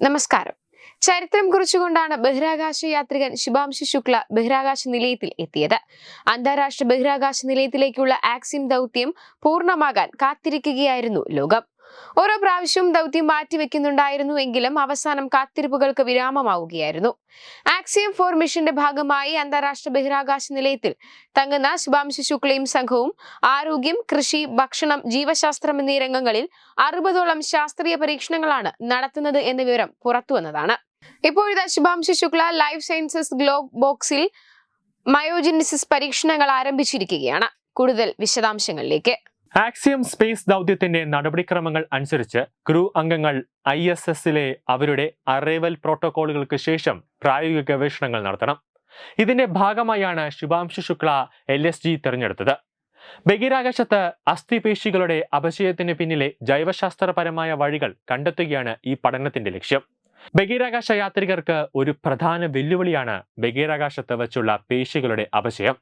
നമസ്കാരം. ചരിത്രം കുറിച്ചുകൊണ്ടാണ് ബഹിരാകാശ യാത്രികൻ ശുഭാംശു ശുക്ല ബഹിരാകാശ നിലയത്തിൽ എത്തിയത്. അന്താരാഷ്ട്ര ബഹിരാകാശ നിലയത്തിലേക്കുള്ള ആക്സിം ദൗത്യം പൂർണമാകാൻ കാത്തിരിക്കുകയായിരുന്നു ലോകം. ഓരോ പ്രാവശ്യവും ദൗത്യം മാറ്റിവെക്കുന്നുണ്ടായിരുന്നു എങ്കിലും അവസാനം കാത്തിരിപ്പുകൾക്ക് വിരാമമാവുകയായിരുന്നു. ആക്സിയം ഫോർ മിഷന്റെ ഭാഗമായി അന്താരാഷ്ട്ര ബഹിരാകാശ നിലയത്തിൽ തങ്ങുന്ന ശുഭാംശു ശുക്ലയും സംഘവും ആരോഗ്യം കൃഷി ഭക്ഷണം ജീവശാസ്ത്രം എന്നീ രംഗങ്ങളിൽ അറുപതോളം ശാസ്ത്രീയ പരീക്ഷണങ്ങളാണ് നടത്തുന്നത് എന്ന വിവരം പുറത്തുവന്നതാണ് ഇപ്പോഴത്തെ Shubhanshu Shukla life sciences glove ബോക്സിൽ മയോജിനിസിസ് പരീക്ഷണങ്ങൾ ആരംഭിച്ചിരിക്കുകയാണ്. കൂടുതൽ വിശദാംശങ്ങളിലേക്ക്. ആക്സിയം സ്പേസ് ദൗത്യത്തിന്റെ നടപടിക്രമങ്ങൾ അനുസരിച്ച് ക്രൂ അംഗങ്ങൾ ഐ എസ് എസിലെ അവരുടെ അറൈവൽ പ്രോട്ടോകോളുകൾക്ക് ശേഷം പ്രായോഗിക ഗവേഷണങ്ങൾ നടത്തണം. ഇതിന്റെ ഭാഗമായാണ് Shubhanshu Shukla L S G തിരഞ്ഞെടുത്തത്. ബഹിരാകാശത്ത് അസ്ഥിപേശികളുടെ അപചയത്തിന് പിന്നിലെ ജൈവശാസ്ത്രപരമായ വഴികൾ കണ്ടെത്തുകയാണ് ഈ പഠനത്തിന്റെ ലക്ഷ്യം. ബഹിരാകാശ യാത്രികർക്ക് ഒരു പ്രധാന വെല്ലുവിളിയാണ് ബഹിരാകാശത്ത് വച്ചുള്ള പേശികളുടെ അപചയം.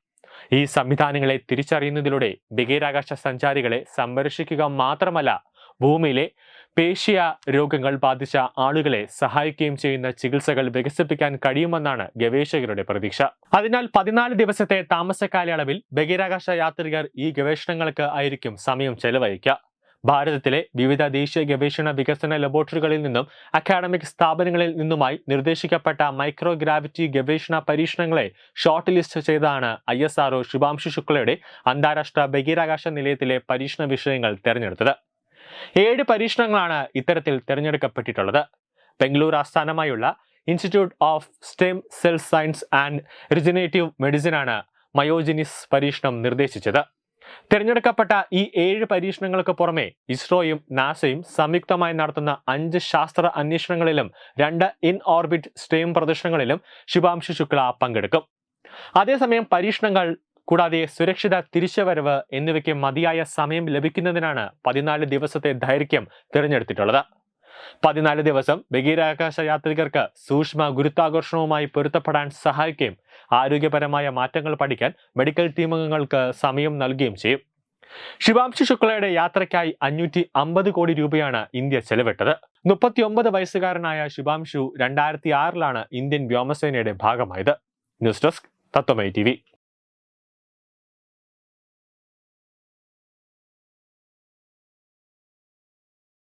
ഈ സംവിധാനങ്ങളെ തിരിച്ചറിയുന്നതിലൂടെ ബഹിരാകാശ സഞ്ചാരികളെ സംരക്ഷിക്കുക മാത്രമല്ല ഭൂമിയിലെ പേശിയ രോഗങ്ങൾ ബാധിച്ച ആളുകളെ സഹായിക്കുകയും ചെയ്യുന്ന ചികിത്സകൾ വികസിപ്പിക്കാൻ കഴിയുമെന്നാണ് ഗവേഷകരുടെ പ്രതീക്ഷ. അതിനാൽ പതിനാല് ദിവസത്തെ താമസ കാലയളവിൽ ബഹിരാകാശ യാത്രികർ ഈ ഗവേഷണങ്ങൾക്ക് ആയിരിക്കും സമയം ചെലവഴിക്കുക. ഭാരതത്തിലെ വിവിധ ദേശീയ ഗവേഷണ വികസന ലബോറട്ടറികളിൽ നിന്നും അക്കാഡമിക് സ്ഥാപനങ്ങളിൽ നിന്നുമായി നിർദ്ദേശിക്കപ്പെട്ട മൈക്രോ ഗ്രാവിറ്റി ഗവേഷണ പരീക്ഷണങ്ങളെ ഷോർട്ട് ലിസ്റ്റ് ചെയ്താണ് I S R O Shubhanshu ശുക്ലയുടെ അന്താരാഷ്ട്ര ബഹിരാകാശ നിലയത്തിലെ പരീക്ഷണ വിഷയങ്ങൾ തെരഞ്ഞെടുത്തത്. ഏഴ് പരീക്ഷണങ്ങളാണ് ഇത്തരത്തിൽ തിരഞ്ഞെടുക്കപ്പെട്ടിട്ടുള്ളത്. ബംഗളൂർ ആസ്ഥാനമായുള്ള institute of stem cell science and regenerative മെഡിസിനാണ് myogenesis പരീക്ഷണം നിർദ്ദേശിച്ചത്. തിരഞ്ഞെടുക്കപ്പെട്ട ഈ ഏഴ് പരീക്ഷണങ്ങൾക്ക് പുറമെ ഇസ്രോയും നാസയും സംയുക്തമായി നടത്തുന്ന അഞ്ച് ശാസ്ത്ര അന്വേഷണങ്ങളിലും രണ്ട് ഇൻ ഓർബിറ്റ് സ്റ്റേം പ്രദർശനങ്ങളിലും ശുഭാംശു ശുക്ല പങ്കെടുക്കും. അതേസമയം പരീക്ഷണങ്ങൾ കൂടാതെ സുരക്ഷിത തിരിച്ചുവരവ് എന്നിവയ്ക്ക് മതിയായ സമയം ലഭിക്കുന്നതിനാണ് പതിനാല് ദിവസത്തെ ദൈർഘ്യം തിരഞ്ഞെടുത്തിട്ടുള്ളത്. പതിനാല് ദിവസം ബഹിരാകാശ യാത്രികർക്ക് സൂക്ഷ്മ ഗുരുത്വാകർഷണവുമായി പൊരുത്തപ്പെടാൻ സഹായിക്കുകയും ആരോഗ്യപരമായ മാറ്റങ്ങൾ പഠിക്കാൻ മെഡിക്കൽ ടീമംഗങ്ങൾക്ക് സമയം നൽകുകയും ചെയ്യും. ശിവാംശു ശുക്ലയുടെ യാത്രയ്ക്കായി അഞ്ഞൂറ്റി അമ്പത് കോടി രൂപയാണ് ഇന്ത്യ ചെലവിട്ടത്. മുപ്പത്തിയൊമ്പത് വയസ്സുകാരനായ ശിവാംശു രണ്ടായിരത്തി ആറിലാണ് ഇന്ത്യൻ വ്യോമസേനയുടെ ഭാഗമായത്. News desk Tatwamayi T